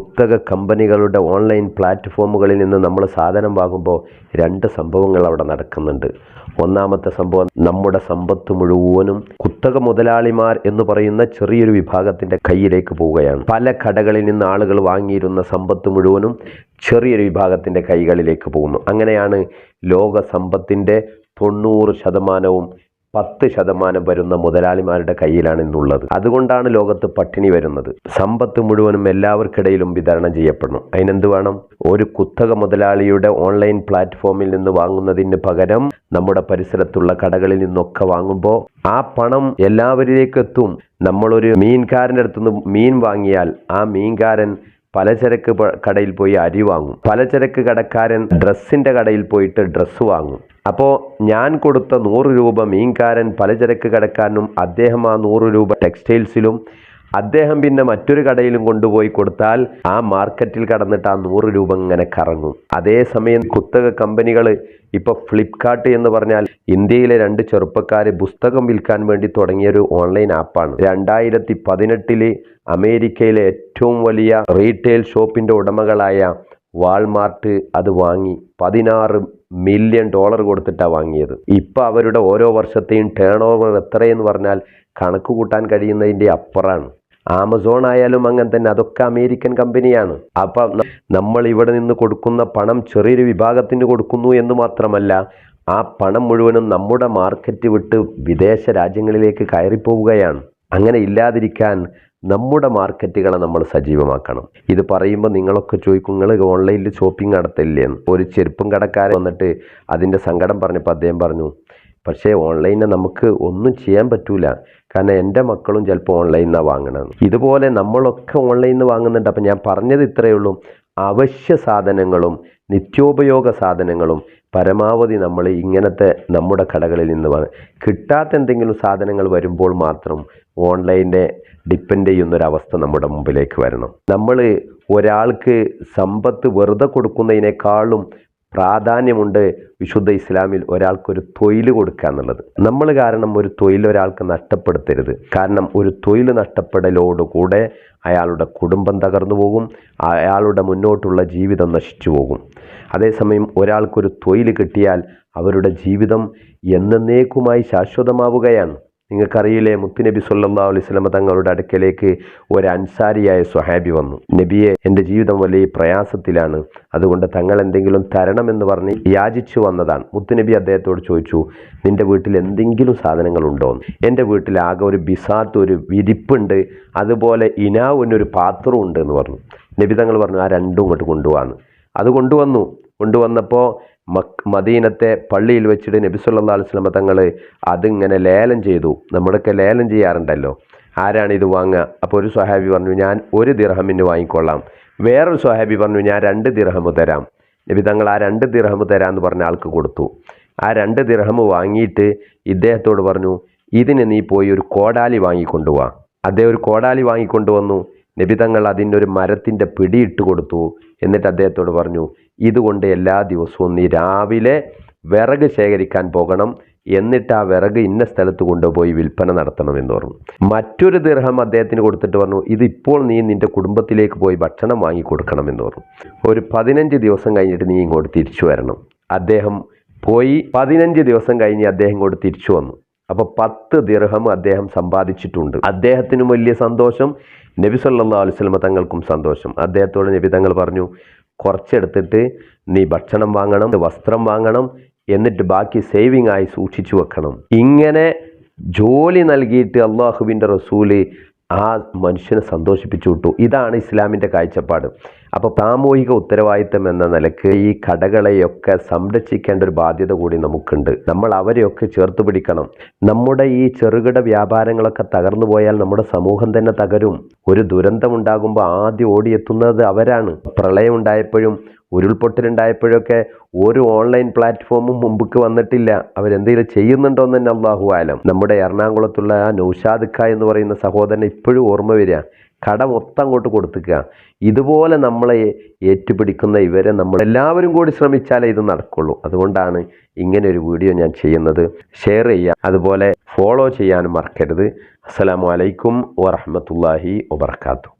കുത്തക കമ്പനികളുടെ ഓൺലൈൻ പ്ലാറ്റ്ഫോമുകളിൽ നിന്ന് നമ്മൾ സാധനം വാങ്ങുമ്പോൾ രണ്ട് സംഭവങ്ങൾ അവിടെ നടക്കുന്നുണ്ട്. ഒന്നാമത്തെ സംഭവം നമ്മുടെ സമ്പത്ത് മുഴുവനും കുത്തക മുതലാളിമാർ എന്ന് പറയുന്ന ചെറിയൊരു വിഭാഗത്തിന്റെ കയ്യിലേക്ക് പോവുകയാണ്. പല കടകളിൽ നിന്ന് ആളുകൾ വാങ്ങിയിരുന്ന സമ്പത്ത് മുഴുവനും ചെറിയൊരു വിഭാഗത്തിന്റെ കൈകളിലേക്ക് പോകുന്നു. അങ്ങനെയാണ് ലോക സമ്പത്തിന്റെ തൊണ്ണൂറ് ശതമാനവും പത്ത് ശതമാനം വരുന്ന മുതലാളിമാരുടെ കയ്യിലാണ് ഇന്നുള്ളത്. അതുകൊണ്ടാണ് ലോകത്ത് പട്ടിണി വരുന്നത്. സമ്പത്ത് മുഴുവനും എല്ലാവർക്കിടയിലും വിതരണം ചെയ്യപ്പെടണം അതിനെന്ത് വേണം? ഒരു കുത്തക മുതലാളിയുടെ ഓൺലൈൻ പ്ലാറ്റ്ഫോമിൽ നിന്ന് വാങ്ങുന്നതിന് പകരം നമ്മുടെ പരിസരത്തുള്ള കടകളിൽ നിന്നൊക്കെ വാങ്ങുമ്പോൾ ആ പണം എല്ലാവരിലേക്കെത്തും നമ്മളൊരു മീൻകാരന്റെ അടുത്തുനിന്ന് മീൻ വാങ്ങിയാൽ ആ മീൻകാരൻ പലചരക്ക് കടയിൽ പോയി അരി വാങ്ങും. പലചരക്ക് കടക്കാരൻ ഡ്രസ്സിന്റെ കടയിൽ പോയിട്ട് ഡ്രസ്സ് വാങ്ങും. അപ്പോൾ ഞാൻ കൊടുത്ത നൂറ് രൂപ മീൻകാരൻ പലചരക്ക് കടക്കാരനും അദ്ദേഹം ആ നൂറ് രൂപ ടെക്സ്റ്റൈൽസിലും അദ്ദേഹം പിന്നെ മറ്റൊരു കടയിലും കൊണ്ടുപോയി കൊടുത്താൽ ആ മാർക്കറ്റിൽ കടന്നിട്ട് ആ നൂറ് രൂപ ഇങ്ങനെ കറങ്ങും. അതേസമയം കുത്തക കമ്പനികൾ ഇപ്പോൾ ഫ്ലിപ്കാർട്ട് എന്ന് പറഞ്ഞാൽ ഇന്ത്യയിലെ രണ്ട് ചെറുപ്പക്കാർ പുസ്തകം വിൽക്കാൻ വേണ്ടി തുടങ്ങിയൊരു ഓൺലൈൻ ആപ്പാണ്. രണ്ടായിരത്തി പതിനെട്ടിൽ അമേരിക്കയിലെ ഏറ്റവും വലിയ റീറ്റെയിൽ ഷോപ്പിന്റെ ഉടമകളായ വാൾമാർട്ട് അത് വാങ്ങി. പതിനാറ് മില്യൺ ഡോളർ കൊടുത്തിട്ടാണ് വാങ്ങിയത്. ഇപ്പം അവരുടെ ഓരോ വർഷത്തെയും ടേൺ ഓവർ എത്രയെന്ന് പറഞ്ഞാൽ കണക്ക് കൂട്ടാൻ കഴിയുന്നതിന്റെ അപ്പുറമാണ് ആമസോൺ ആയാലും അങ്ങനെ തന്നെ അതൊക്കെ അമേരിക്കൻ കമ്പനിയാണ്. അപ്പം നമ്മൾ ഇവിടെ നിന്ന് കൊടുക്കുന്ന പണം ചെറിയൊരു വിഭാഗത്തിന് കൊടുക്കുന്നു എന്ന് മാത്രമല്ല ആ പണം മുഴുവനും നമ്മുടെ മാർക്കറ്റ് വിട്ട് വിദേശ രാജ്യങ്ങളിലേക്ക് കയറിപ്പോവുകയാണ്. അങ്ങനെ ഇല്ലാതിരിക്കാൻ നമ്മുടെ മാർക്കറ്റുകളെ നമ്മൾ സജീവമാക്കണം. ഇത് പറയുമ്പോൾ നിങ്ങളൊക്കെ ചോദിക്കും നിങ്ങൾ ഓൺലൈനിൽ ഷോപ്പിംഗ് നടത്തില്ലേ? ഒരു ചെരുപ്പും കടക്കാരൻ വന്നിട്ട് അതിന്റെ സങ്കടം പറഞ്ഞപ്പോൾ അദ്ദേഹം പറഞ്ഞു പക്ഷേ ഓൺലൈനെ നമുക്ക് ഒന്നും ചെയ്യാൻ പറ്റൂല. കാരണം എന്റെ മക്കളും ചിലപ്പോൾ ഓൺലൈനിൽ നിന്നാണ് വാങ്ങണത്. ഇതുപോലെ നമ്മളൊക്കെ ഓൺലൈനിൽ നിന്ന് വാങ്ങുന്നുണ്ട്. അപ്പം ഞാൻ പറഞ്ഞത് ഇത്രയേ ഉള്ളൂ. അവശ്യ സാധനങ്ങളും നിത്യോപയോഗ സാധനങ്ങളും പരമാവധി നമ്മൾ ഇങ്ങനത്തെ നമ്മുടെ കടകളിൽ നിന്ന് കിട്ടാത്ത എന്തെങ്കിലും സാധനങ്ങൾ വരുമ്പോൾ മാത്രം ഓൺലൈനെ ഡിപ്പെൻഡ് ചെയ്യുന്നൊരവസ്ഥ നമ്മുടെ മുമ്പിലേക്ക് വരണം. നമ്മൾ ഒരാൾക്ക് സമ്പത്ത് വെറുതെ കൊടുക്കുന്നതിനേക്കാളും പ്രാധാന്യമുണ്ട് വിശുദ്ധ ഇസ്ലാമിൽ ഒരാൾക്കൊരു തൊഴിൽ കൊടുക്കുക എന്നുള്ളത്. നമ്മൾ കാരണം ഒരു തൊഴിൽ ഒരാൾക്ക് നഷ്ടപ്പെടുത്തരുത്. കാരണം ഒരു തൊഴിൽ നഷ്ടപ്പെടലോടുകൂടെ അയാളുടെ കുടുംബം തകർന്നു പോകും അയാളുടെ മുന്നോട്ടുള്ള ജീവിതം നശിച്ചു പോകും. അതേസമയം ഒരാൾക്കൊരു തൊഴിൽ കിട്ടിയാൽ അവരുടെ ജീവിതം എന്നേക്കുമായി ശാശ്വതമാവുകയാണ്. നിങ്ങൾക്കറിയില്ലേ മുത്തുനബി സല്ലാ അലൈഹി വസല്ലമ തങ്ങളുടെ അടുക്കലേക്ക് ഒരു അൻസാരിയായ സ്വഹാബി വന്നു. നബിയെ എന്റെ ജീവിതം വലിയ പ്രയാസത്തിലാണ്. അതുകൊണ്ട് തങ്ങൾ എന്തെങ്കിലും തരണമെന്ന് പറഞ്ഞ് യാചിച്ചു വന്നതാണ്. മുത്തുനബി അദ്ദേഹത്തോട് ചോദിച്ചു നിന്റെ വീട്ടിൽ എന്തെങ്കിലും സാധനങ്ങളുണ്ടോ? എന്റെ വീട്ടിൽ ആകെ ഒരു ബിസാത്ത് ഒരു വിരിപ്പുണ്ട്. അതുപോലെ ഇനാവിനൊരു പാത്രമുണ്ട് എന്ന് പറഞ്ഞു. നബി തങ്ങൾ പറഞ്ഞു ആ രണ്ടും ഇങ്ങോട്ട് കൊണ്ടുപോകാന്ന് അത് കൊണ്ടുവന്നു. കൊണ്ടുവന്നപ്പോൾ മദീനത്തെ പള്ളിയിൽ വെച്ചിട്ട് നബി സല്ലല്ലാഹു അലൈഹി വസല്ലമ തങ്ങൾ അതിങ്ങനെ ലേലം ചെയ്തു. നമ്മുടെയൊക്കെ ലേലം ചെയ്യാറുണ്ടല്ലോ. ആരാണ് ഇത് വാങ്ങുക? അപ്പോൾ ഒരു സ്വഹാബി പറഞ്ഞു ഞാൻ ഒരു ദിർഹമിന് വാങ്ങിക്കൊള്ളാം. വേറൊരു സ്വഹാബി പറഞ്ഞു ഞാൻ രണ്ട് ദിർഹമ് തരാം. നബി തങ്ങൾ ആ രണ്ട് ദിർഹമ് തരാമെന്ന് പറഞ്ഞ ആൾക്ക് കൊടുത്തു. ആ രണ്ട് ദിർഹമ് വാങ്ങിയിട്ട് ഇദ്ദേഹത്തോട് പറഞ്ഞു ഇതിന് നീ പോയി ഒരു കോടാലി വാങ്ങിക്കൊണ്ടുപോവാ അദ്ദേഹം ഒരു കോടാലി വാങ്ങിക്കൊണ്ടുവന്നു നബി തങ്ങൾ അതിന്റെ ഒരു മരത്തിന്റെ പിടിയിട്ട് കൊടുത്തു. എന്നിട്ട് അദ്ദേഹത്തോട് പറഞ്ഞു ഇതുകൊണ്ട് എല്ലാ ദിവസവും നീ രാവിലെ വിറക് ശേഖരിക്കാൻ പോകണം. എന്നിട്ട് ആ വിറക് ഇന്ന സ്ഥലത്ത് കൊണ്ടുപോയി വിൽപ്പന നടത്തണം എന്ന് പറഞ്ഞു. മറ്റൊരു ദീർഘം അദ്ദേഹത്തിന് കൊടുത്തിട്ട് പറഞ്ഞു ഇത് ഇപ്പോൾ നീ നിന്റെ കുടുംബത്തിലേക്ക് പോയി ഭക്ഷണം വാങ്ങി കൊടുക്കണം എന്ന് പറഞ്ഞു. ഒരു പതിനഞ്ച് ദിവസം കഴിഞ്ഞിട്ട് നീ ഇങ്ങോട്ട് തിരിച്ചു വരണം. അദ്ദേഹം പോയി. പതിനഞ്ച് ദിവസം കഴിഞ്ഞ് അദ്ദേഹം ഇങ്ങോട്ട് തിരിച്ചു വന്നു. അപ്പോൾ പത്ത് ദീർഘം അദ്ദേഹം സമ്പാദിച്ചിട്ടുണ്ട്. അദ്ദേഹത്തിനും വലിയ സന്തോഷം. നബി സല്ലല്ലാഹു അലൈഹി വസല്ലമ തങ്ങൾക്കും സന്തോഷം. അദ്ദേഹത്തോട് നബി തങ്ങൾ പറഞ്ഞു കുറച്ചെടുത്തിട്ട് നീ ഭക്ഷണം വാങ്ങണം വസ്ത്രം വാങ്ങണം എന്നിട്ട് ബാക്കി സേവിങ് ആയി സൂക്ഷിച്ചു വെക്കണം. ഇങ്ങനെ ജോലി നൽകിയിട്ട് അള്ളാഹുവിന്റെ റസൂൽ ആ മനുഷ്യനെ സന്തോഷിപ്പിച്ചു വിട്ടു. ഇതാണ് ഇസ്ലാമിന്റെ കാഴ്ചപ്പാട്. അപ്പോൾ സാമൂഹിക ഉത്തരവാദിത്തം എന്ന നിലയ്ക്ക് ഈ കടകളെയൊക്കെ സംരക്ഷിക്കേണ്ട ഒരു ബാധ്യത കൂടി നമുക്കുണ്ട്. നമ്മൾ അവരെയൊക്കെ ചേർത്ത് പിടിക്കണം. നമ്മുടെ ഈ ചെറുകിട വ്യാപാരങ്ങളൊക്കെ തകർന്നു പോയാൽ നമ്മുടെ സമൂഹം തന്നെ തകരും. ഒരു ദുരന്തമുണ്ടാകുമ്പോൾ ആദ്യം ഓടിയെത്തുന്നത് അവരാണ്. പ്രളയം ഉണ്ടായപ്പോഴും ഉരുൾപൊട്ടലുണ്ടായപ്പോഴൊക്കെ ഒരു ഓൺലൈൻ പ്ലാറ്റ്ഫോമും മുമ്പക്ക് വന്നിട്ടില്ല. അവരെന്തെങ്കിലും ചെയ്യുന്നുണ്ടോ എന്ന് തന്നെ അള്ളാഹു ആലം. നമ്മുടെ എറണാകുളത്തുള്ള ആ നൗഷാദ് ഖാ എന്ന് പറയുന്ന സഹോദരൻ ഇപ്പോഴും ഓർമ്മ വരിക. കട മൊത്തം അങ്ങോട്ട് കൊടുത്തുക ഇതുപോലെ നമ്മളെ ഏറ്റുപിടിക്കുന്ന ഇവരെ നമ്മൾ എല്ലാവരും കൂടി ശ്രമിച്ചാലേ ഇത് നടക്കുള്ളൂ. അതുകൊണ്ടാണ് ഇങ്ങനെ ഒരു വീഡിയോ ഞാൻ ചെയ്യുന്നത്. ഷെയർ ചെയ്യുക. അതുപോലെ ഫോളോ ചെയ്യാനും മറക്കരുത്. അസ്സലാമു അലൈക്കും വറഹ്മത്തുള്ളാഹി വബർക്കാത്തു